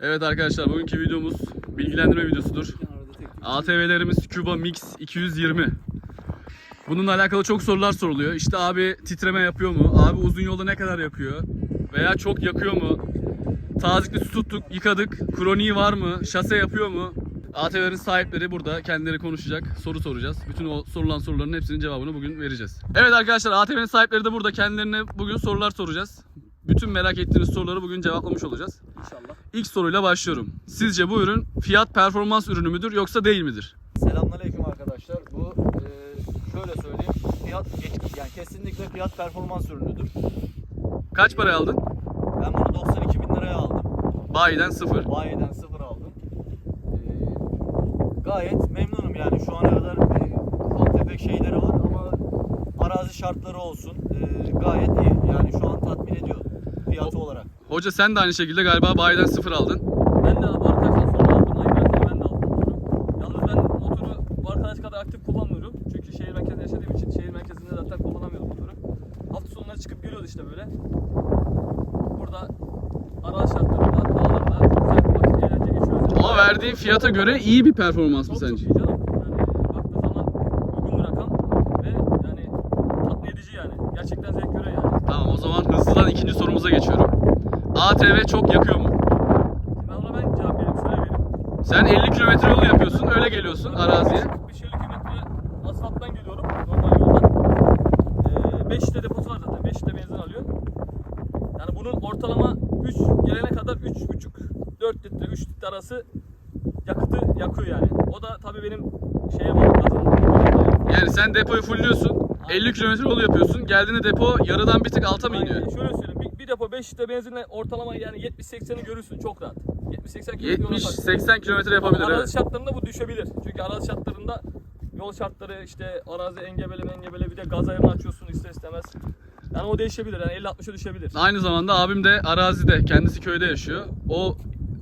Evet arkadaşlar bugünkü videomuz bilgilendirme videosudur. ATV'lerimiz Cuba Mix 220. Bununla alakalı çok sorular soruluyor. İşte abi titreme yapıyor mu? Abi uzun yolda ne kadar yakıyor? Veya çok yakıyor mu? Tazikli su tuttuk, yıkadık. Kroniği var mı? Şase yapıyor mu? ATV'lerin sahipleri burada. Kendileri konuşacak. Soru soracağız. Bütün o sorulan soruların hepsinin cevabını bugün vereceğiz. Evet arkadaşlar ATV'nin sahipleri de burada. Kendilerine bugün sorular soracağız. Bütün merak ettiğiniz soruları bugün cevaplamış olacağız. İnşallah. İlk soruyla başlıyorum. Sizce bu ürün fiyat performans ürünü müdür yoksa değil midir? Selamünaleyküm arkadaşlar. Bu e, şöyle söyleyeyim. Fiyat yani kesinlikle fiyat performans ürünüdür. Kaç paraya aldın? Ben bunu 92 bin liraya aldım. Bayiden sıfır. Bayiden sıfır aldım. E, gayet memnunum yani şu ana kadar e, ufak tefek şeyleri var ama arazi şartları olsun e, gayet iyi. Yani şu an tatmin ediyor fiyatı olarak. Hoca sen de aynı şekilde galiba bayiden sıfır aldın. Ben de abi arkadaşlar sonra aldım. Aynen ben de aldım motoru. Yalnız ben motoru bu arkadaş kadar aktif kullanmıyorum. Çünkü şehir merkezinde yaşadığım için şehir merkezinde zaten kullanamıyordum motoru. Hafta sonları çıkıp geliyordu işte böyle. Burada araç şartlarında, dağlarda güzel bir vakit eğlence geçiyoruz. Ama verdiği fiyata göre iyi bir performans mı çok sence? çok iyi canım. Yani baktığı zaman uygun bir rakam ve yani tatmin edici yani. Gerçekten zevk görüyor yani. Tamam o hızlıdan ikinci sorumuza geçiyorum. ATV çok yakıyor mu? Ben ona ben cevap vereyim, şöyle vereyim. Sen 50 kilometre yol yapıyorsun, öyle geliyorsun araziye. 550 kilometre asfalttan geliyorum normal yoldan. Ee, 5 litre deposu var zaten. 5 litre benzin alıyor. Yani bunun ortalama 3 gelene kadar 3,5 4 litre 3 litre arası yakıtı yakıyor yani. O da tabii benim şeye bağlı. Yani sen depoyu fullliyorsun, 50 kilometre yol yapıyorsun. Geldiğinde depo yarıdan bir tık alta mı iniyor? Aynen. Şöyle söyleyeyim. Bir, bir depo 5 litre benzinle ortalama yani 70-80'i görürsün çok rahat. 70-80 kilometre yola bak. 70-80 kilometre yapabilir arazi evet. şartlarında bu düşebilir. Çünkü arazi şartlarında yol şartları işte arazi engebeli mengebeli bir de gaz ayarını açıyorsun ister istemez. Yani o değişebilir. Yani 50-60'a düşebilir. Aynı zamanda abim de arazide, kendisi köyde yaşıyor. O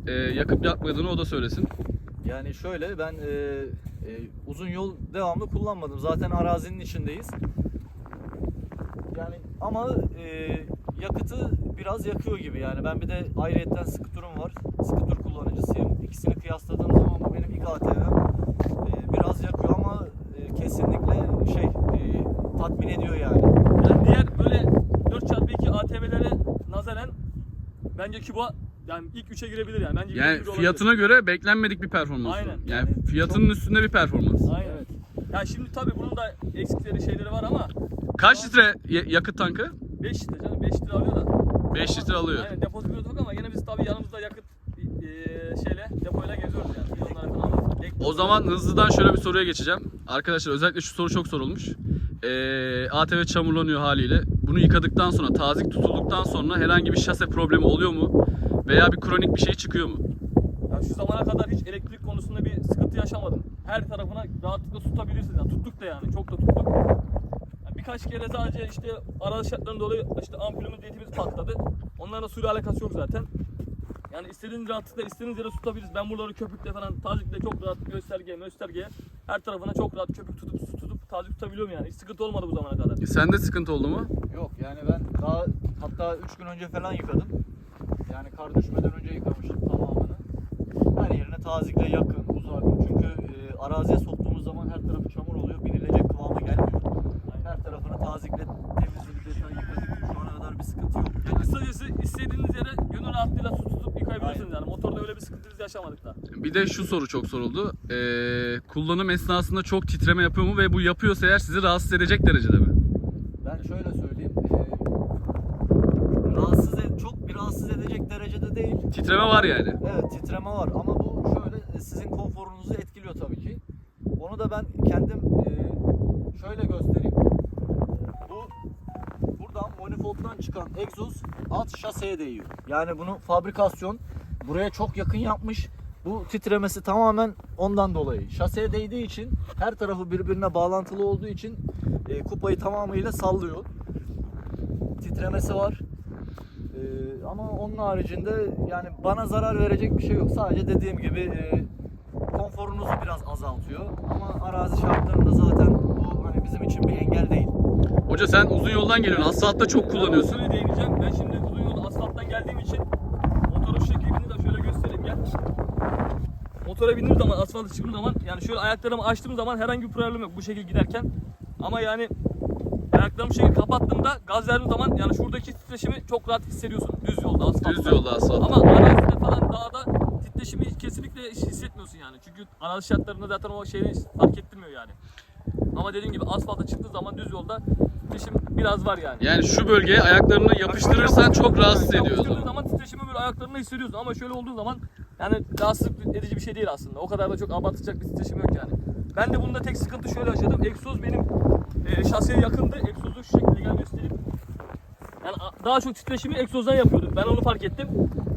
e, yakıp yakmadığını o da söylesin. Yani şöyle ben e, e, uzun yol devamlı kullanmadım. Zaten arazinin içindeyiz. Yani ama e, yakıtı biraz yakıyor gibi yani. Ben bir de ayrıyetten skuterum var. Skuter kullanıcısıyım. İkisini kıyasladığım zaman bu benim ilk ATV'm. E, biraz yakıyor ama e, kesinlikle şey e, tatmin ediyor yani. Yani diğer böyle 4x2 ATV'lere nazaran bence Cuba yani ilk 3'e girebilir yani. Bence Yani birinci olabilir. fiyatına göre beklenmedik bir performans. Aynen. Yani Yani fiyatının üstünde bir performans. Aynen. Yani şimdi tabii bunun da eksikleri şeyleri var ama Kaç litre ya- yakıt tankı? 5 litre canım 5 litre alıyor da. 5 litre alıyor. Aynen deposu yok ama yine biz tabii yanımızda yakıt eee şeyle depoyla geziyoruz yani. Alıyoruz. Ek- O zaman hızlıdan şöyle bir soruya geçeceğim. Arkadaşlar özellikle şu soru çok sorulmuş. Ee, ATV çamurlanıyor haliyle. Bunu yıkadıktan sonra, tazik tutulduktan sonra herhangi bir şase problemi oluyor mu? Veya bir kronik bir şey çıkıyor mu? Ya şu zamana kadar hiç elektrik konusunda bir sıkıntı yaşamadım. Her tarafına rahatlıkla tutabilirsiniz. Yani tuttuk da yani çok da tuttuk. Yani birkaç kere sadece işte arazi şartlarından dolayı işte ampulümüz ledimiz patladı. Onlarla suyla alakası yok zaten. Yani istediğiniz rahatlıkla istediğiniz yere tutabiliriz. Ben buraları köpükle falan tazikle çok rahat göstergeye göstergeye her tarafına çok rahat köpük tutup su tutup tazik tutabiliyorum yani. Hiç sıkıntı olmadı bu zamana kadar. E, Sende sıkıntı oldu mu? Yok yani ben daha hatta 3 gün önce falan yıkadım. Yani kar düşmeden önce yıkamıştım tamamını. Her yerine tazikle yakın, uzak. Çünkü e, araziye soktuğumuz zaman her tarafı çamur oluyor. Binilecek kıvama gelmiyor. Her tarafını tazikle temizledik, detay yıkadık. Şu ana kadar bir sıkıntı yok. Yani kısacası istediğiniz yere gönül rahatlığıyla su tutup yıkayabilirsiniz yani. Motorda öyle bir sıkıntı biz yaşamadık da. Bir de şu soru çok soruldu. Ee, kullanım esnasında çok titreme yapıyor mu ve bu yapıyorsa eğer sizi rahatsız edecek derecede mi? Ben şöyle söyleyeyim. E, rahatsız ed- çok bir rahatsız edecek derecede değil. Titreme var yani. Evet titreme var ama bu şöyle e, sizin konforunuzu etkiliyor tabii ki. Onu da ben kendim e, şöyle göstereyim. Bu buradan manifolddan çıkan egzoz alt şaseye değiyor. Yani bunu fabrikasyon buraya çok yakın yapmış. Bu titremesi tamamen ondan dolayı. Şaseye değdiği için her tarafı birbirine bağlantılı olduğu için e, kupayı tamamıyla sallıyor. Titremesi var. Ee, ama onun haricinde yani bana zarar verecek bir şey yok. Sadece dediğim gibi e, konforunuzu biraz azaltıyor. Ama arazi şartlarında zaten bu hani bizim için bir engel değil. Hoca sen uzun yoldan geliyorsun. Asfaltta çok kullanıyorsun. Şöyle değineceğim. Ben şimdi uzun yolda asfalttan geldiğim için motorun şeklini de şöyle göstereyim gel. motora bindiğim zaman, asfalta çıktığım zaman yani şöyle ayaklarımı açtığım zaman herhangi bir problem yok bu şekilde giderken. Ama yani ayaklarımı şekilde kapattığımda gaz verdiğim zaman yani şuradaki titreşimi çok rahat hissediyorsun düz yolda asfaltta. Düz yolda asfalt. Ama arazide falan dağda titreşimi kesinlikle hiç hissetmiyorsun yani. Çünkü arazi şartlarında zaten o şeyi fark ettirmiyor yani. Ama dediğim gibi asfalta çıktığı zaman düz yolda titreşim biraz var yani. Yani şu bölgeye ayaklarını yapıştırırsan çok rahatsız ediyor Yapıştırdığın zaman. titreşimi böyle ayaklarında hissediyorsun ama şöyle olduğu zaman yani rahatsız edici bir şey değil aslında. O kadar da çok abartacak bir titreşim yok yani. Ben de bunda tek sıkıntı şöyle yaşadım. Egzoz benim e, şasiye yakındı. Egzozu şu şekilde gel göstereyim. Yani daha çok titreşimi egzozdan yapıyordu. Ben onu fark ettim.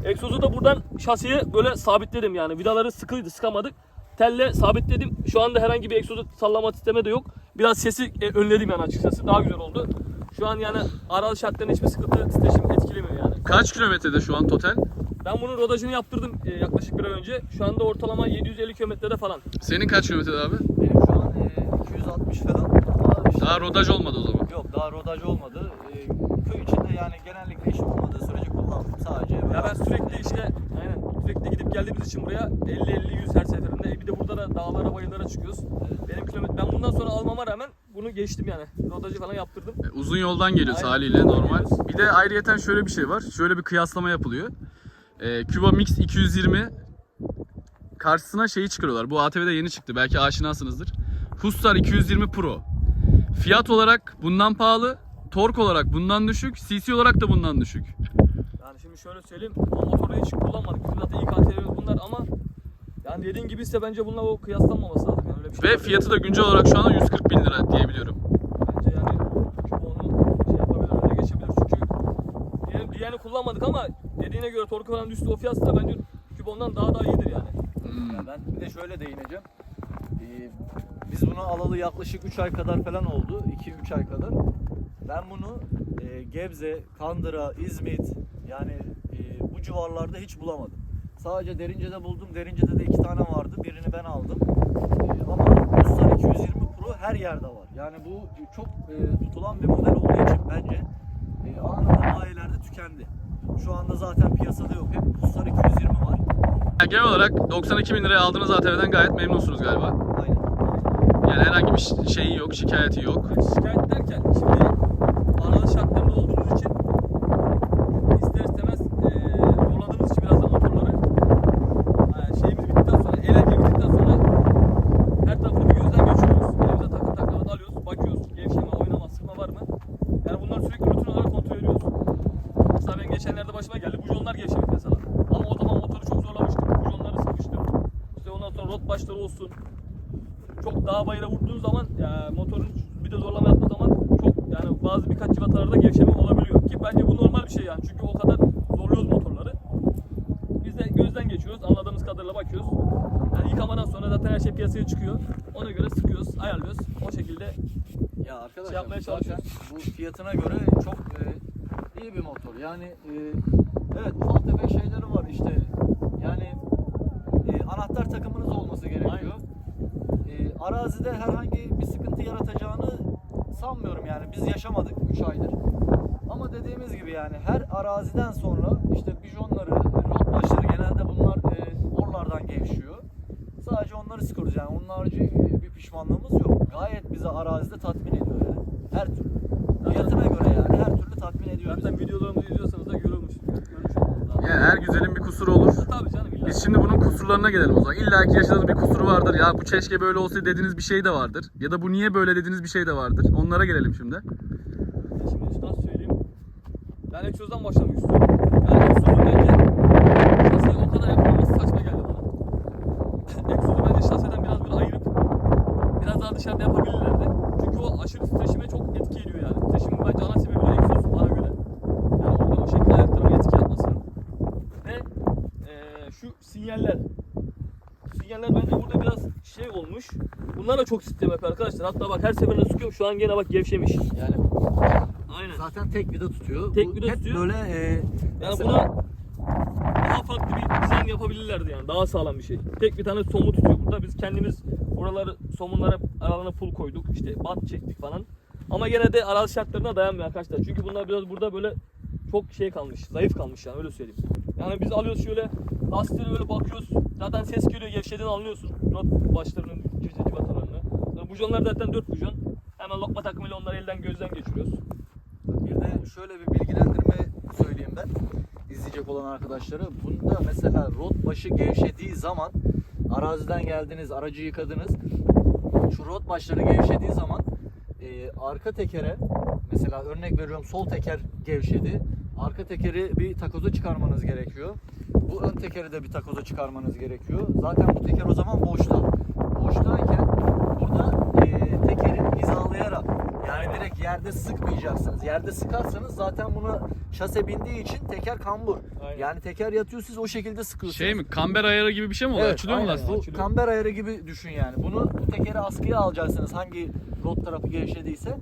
Egzozu da buradan şasiye böyle sabitledim yani. Vidaları sıkıydı, sıkamadık. Telle sabitledim. Şu anda herhangi bir egzozu sallama titreme de yok. Biraz sesi e, önledim yani açıkçası. Daha güzel oldu. Şu an yani aralı şartlarında hiçbir sıkıntı titreşim etkilemiyor yani. Kaç kilometrede şu an total? Ben bunun rodajını yaptırdım e, yaklaşık bir ay önce. Şu anda ortalama 750 kilometrede falan. Senin kaç kilometrede abi? Benim şu an e, 260 falan ama işte Daha rodaj olmadı o zaman. yok daha rodaj olmadı. E, köy içinde yani genellikle iş olmadığı sürece kullandım sadece. Ya ben sürekli işte aynen sürekli gidip geldiğimiz için buraya 50-50-100 her seferinde. E, Bir de burada da dağlara bayırlara çıkıyoruz. Benim kilometre ben bundan sonra almama rağmen bunu geçtim yani. Rodajı falan yaptırdım. E, Uzun yoldan geliyoruz Aynen. haliyle normal. Bir de ayrıyeten şöyle bir şey var. Şöyle bir kıyaslama yapılıyor. Ee, Cuba Mix 220 karşısına şeyi çıkarıyorlar. Bu ATV'de yeni çıktı. Belki aşinasınızdır. Hustar 220 Pro. Fiyat olarak bundan pahalı. Tork olarak bundan düşük. CC olarak da bundan düşük. Yani şimdi şöyle söyleyeyim. O motoru hiç kullanmadık. Bizim zaten ilk ATV'miz bunlar ama yani dediğin gibi ise bence bununla o kıyaslanmaması lazım. Yani öyle bir şey Ve fiyatı da güncel olarak şu anda 140 bin lira diyebiliyorum. Bence yani Küba onu şey yapabilir, önüne geçebilir çünkü diğerini, kullanmadık ama dediğine göre torku falan düştü o fiyatsa bence Küba ondan daha daha iyidir yani. Ya ben bir de şöyle değineceğim. Ee, biz bunu alalı yaklaşık 3 ay kadar falan oldu. 2-3 ay kadar. Ben bunu e, Gebze, Kandıra, İzmit yani e, bu civarlarda hiç bulamadım. Sadece Derince'de buldum. Derince'de de iki tane vardı. Birini ben aldım. E, ama Ruslar 220 Pro her yerde var. Yani bu çok e, tutulan bir model olduğu için bence e, anında bayilerde tükendi. Şu anda zaten piyasada yok. Hep Ruslar 220 var. Yani genel olarak 92 bin liraya aldığınız ATV'den gayet memnunsunuz galiba. Aynen. Yani herhangi bir şeyi yok, şikayeti yok. Yani şikayet derken şimdi aralı şartlarında olduğumuz için ister istemez eee yolladığımız için biraz da motorları eee, şeyimiz bittikten sonra, eğlence bittikten sonra her tarafını bir gözden geçiriyoruz. Elimize takı takla alıyoruz, bakıyoruz gevşeme, oynama, sıkma var mı? Yani bunları sürekli rutin olarak kontrol ediyoruz. Mesela ben geçenlerde başıma geldi, bujonlar gevşemiş mesela. Ama o zaman motoru çok zorlamıştım, bujonları sıkmıştım. İşte ondan sonra rot başları olsun, çok dağ bayıra vurduğun zaman ya motorun bir de zorlama yaptığı zaman çok yani bazı birkaç civatalarda gevşeme olabiliyor ki bence bu normal bir şey yani çünkü o kadar zorluyoruz motorları. Biz de gözden geçiyoruz anladığımız kadarıyla bakıyoruz. Yani yıkamadan sonra zaten her şey piyasaya çıkıyor. Ona göre sıkıyoruz, ayarlıyoruz. O şekilde Ya arkadaşlar Şey yapmaya zaten çalışıyoruz. bu fiyatına göre çok e, iyi bir motor. Yani e, evet ufak tefek şeyleri var işte. Yani e, anahtar takımınız olması gerekiyor. E, arazide herhangi bir sıkıntı yaratacağını sanmıyorum yani. Biz yaşamadık 3 aydır. Ama dediğimiz gibi yani her araziden sonra işte bijonları, rot başları genelde bunlar e, orlardan gevşiyor. Onları sıkıyoruz yani. Onun harici e, bir pişmanlığımız yok. Gayet bizi arazide tatmin ediyor yani. Her türlü. Fiyatına göre yani her türlü tatmin ediyor bizi. zaten videolarımızı izliyorsanız da lazım. Yani her güzelin bir kusuru olur. Tabii canım illa. Biz şimdi bunun kusurlarına gelelim o zaman. İlla ki yaşadığınız bir kusuru vardır. Ya bu keşke böyle olsa dediğiniz bir şey de vardır. Ya da bu niye böyle dediğiniz bir şey de vardır. Onlara gelelim şimdi. Şimdi nasıl söyleyeyim? Ben egzozdan başlamak istiyorum. Yani egzozun bence şaseye o kadar yapılması saçma geldi bana. Egzozu bence şaseden biraz böyle ayırıp biraz daha dışarıda yapabilirlerdi. Çünkü o aşırı titreşime çok etki ediyor yani. Titreşimin bence ana sebebi de egzoz bana göre. Yani orada o şekilde ayaklarıma etki yapmasının. Ve eee, şu sinyaller. Sinyaller bence burada biraz şey olmuş. Bunlar da çok sistem yapıyor arkadaşlar. Hatta bak her seferinde sıkıyorum şu an gene bak gevşemiş. Yani Aynen. zaten tek vida tutuyor. Tek Bu vida hep tutuyor. böyle e, Yani mesela- buna daha farklı bir dizayn yapabilirlerdi yani. Daha sağlam bir şey. Tek bir tane somu tutuyor burada. Biz kendimiz buraları somunlara aralarına pul koyduk. İşte bant çektik falan. Ama gene de arazi şartlarına dayanmıyor arkadaşlar. Çünkü bunlar biraz burada böyle çok şey kalmış. Zayıf kalmış yani öyle söyleyeyim. Yani biz alıyoruz şöyle Lastiğe böyle bakıyoruz. Zaten ses geliyor gevşediğini anlıyorsun. Rot başlarının civciv civatalarını. Sonra bujonlar zaten 4 bujon. Hemen lokma takımıyla onları elden gözden geçiriyoruz. Bir de şöyle bir bilgilendirme söyleyeyim ben izleyecek olan arkadaşlara. Bunda mesela rot başı gevşediği zaman araziden geldiniz, aracı yıkadınız. Şu rot başları gevşediği zaman e, arka tekere mesela örnek veriyorum sol teker gevşedi. Arka tekeri bir takoza çıkarmanız gerekiyor. Bu ön tekeri de bir takoza çıkarmanız gerekiyor. Zaten bu teker o zaman boşta. Boştayken burada e, tekeri hizalayarak yerde sıkmayacaksınız. Yerde sıkarsanız zaten buna şase bindiği için teker kambur. Aynen. Yani teker yatıyor siz o şekilde sıkıyorsunuz. Şey mi? Kamber ayarı gibi bir şey mi oluyor? Evet, Açılıyor mu lastik? Bu Açılıyor. kamber ayarı gibi düşün yani. Bunu bu tekeri askıya alacaksınız hangi rot tarafı gevşediyse.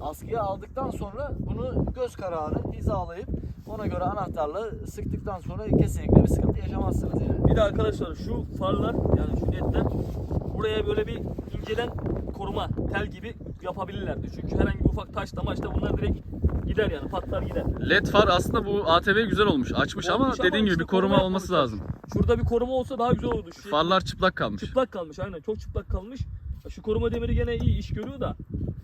Askıya aldıktan sonra bunu göz kararı hizalayıp ona göre anahtarla sıktıktan sonra kesinlikle bir sıkıntı yaşamazsınız yani. Bir de arkadaşlar şu farlar yani şu ledler buraya böyle bir inceden koruma tel gibi yapabilirlerdi. Çünkü herhangi bir ufak taş damaçta bunlar direkt gider yani patlar gider. LED far aslında bu ATV güzel olmuş. Açmış ama Olmuş dediğin gibi işte bir koruma koruma olması lazım. Şurada bir koruma olsa daha güzel olurdu. Şu Farlar çıplak kalmış. çıplak kalmış aynen çok çıplak kalmış. Şu koruma demiri gene iyi iş görüyor da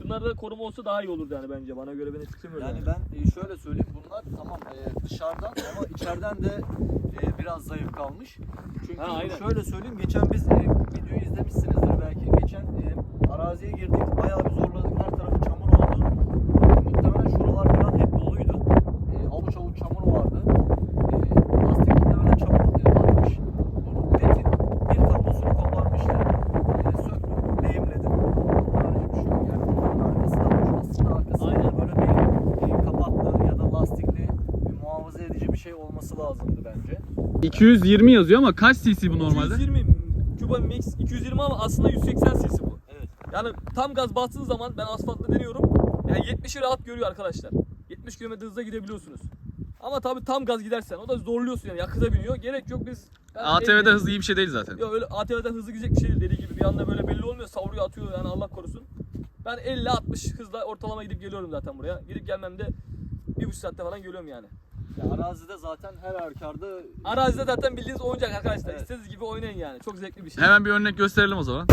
bunlarda koruma olsa daha iyi olurdu yani bence bana göre benim fikrim öyle. Yani ben e, şöyle söyleyeyim bunlar tamam e, dışarıdan ama içeriden de e, biraz zayıf kalmış. Çünkü Ha, aynen. şöyle söyleyeyim geçen biz e, videoyu izlemişsinizdir belki. Geçen e, araziye girdik bayağı bir zorladık her tarafı çamur oldu. E, muhtemelen şuralar falan hep doluydu. E, avuç avuç çamur vardı. E, lastik muhtemelen çamur e, atmış. Bu ledin bir kablosunu koparmışlar. E, söktüm, lehimledim. Harici bir şey yok yani. Bunun arkası da boş. Aslında arkası Aynen. böyle bir e, kapaklı ya da lastikli bir muhafaza edici bir şey olması lazımdı bence. 220 yazıyor ama kaç cc bu normalde? 220 Cuba Mix 220 ama aslında 180 cc bu. Evet. Yani tam gaz bastığın zaman ben asfaltta deniyorum. Yani 70'i rahat görüyor arkadaşlar. 70 km hızla gidebiliyorsunuz. Ama tabii tam gaz gidersen o da zorluyorsun yani yakıta biniyor. Gerek yok biz ATV'de 50 hız iyi bir şey değil zaten. Yok öyle ATV'den hızlı gidecek bir şey değil dediği gibi. Bir anda böyle belli olmuyor. Savuruyor atıyor yani Allah korusun. Ben 50-60 hızla ortalama gidip geliyorum zaten buraya. Gidip gelmemde bir buçuk saatte falan geliyorum yani. Ya arazide zaten her halükarda Arazide zaten bildiğiniz oyuncak arkadaşlar. Evet. İstediğiniz gibi oynayın yani. Çok zevkli bir şey. Hemen bir örnek gösterelim o zaman.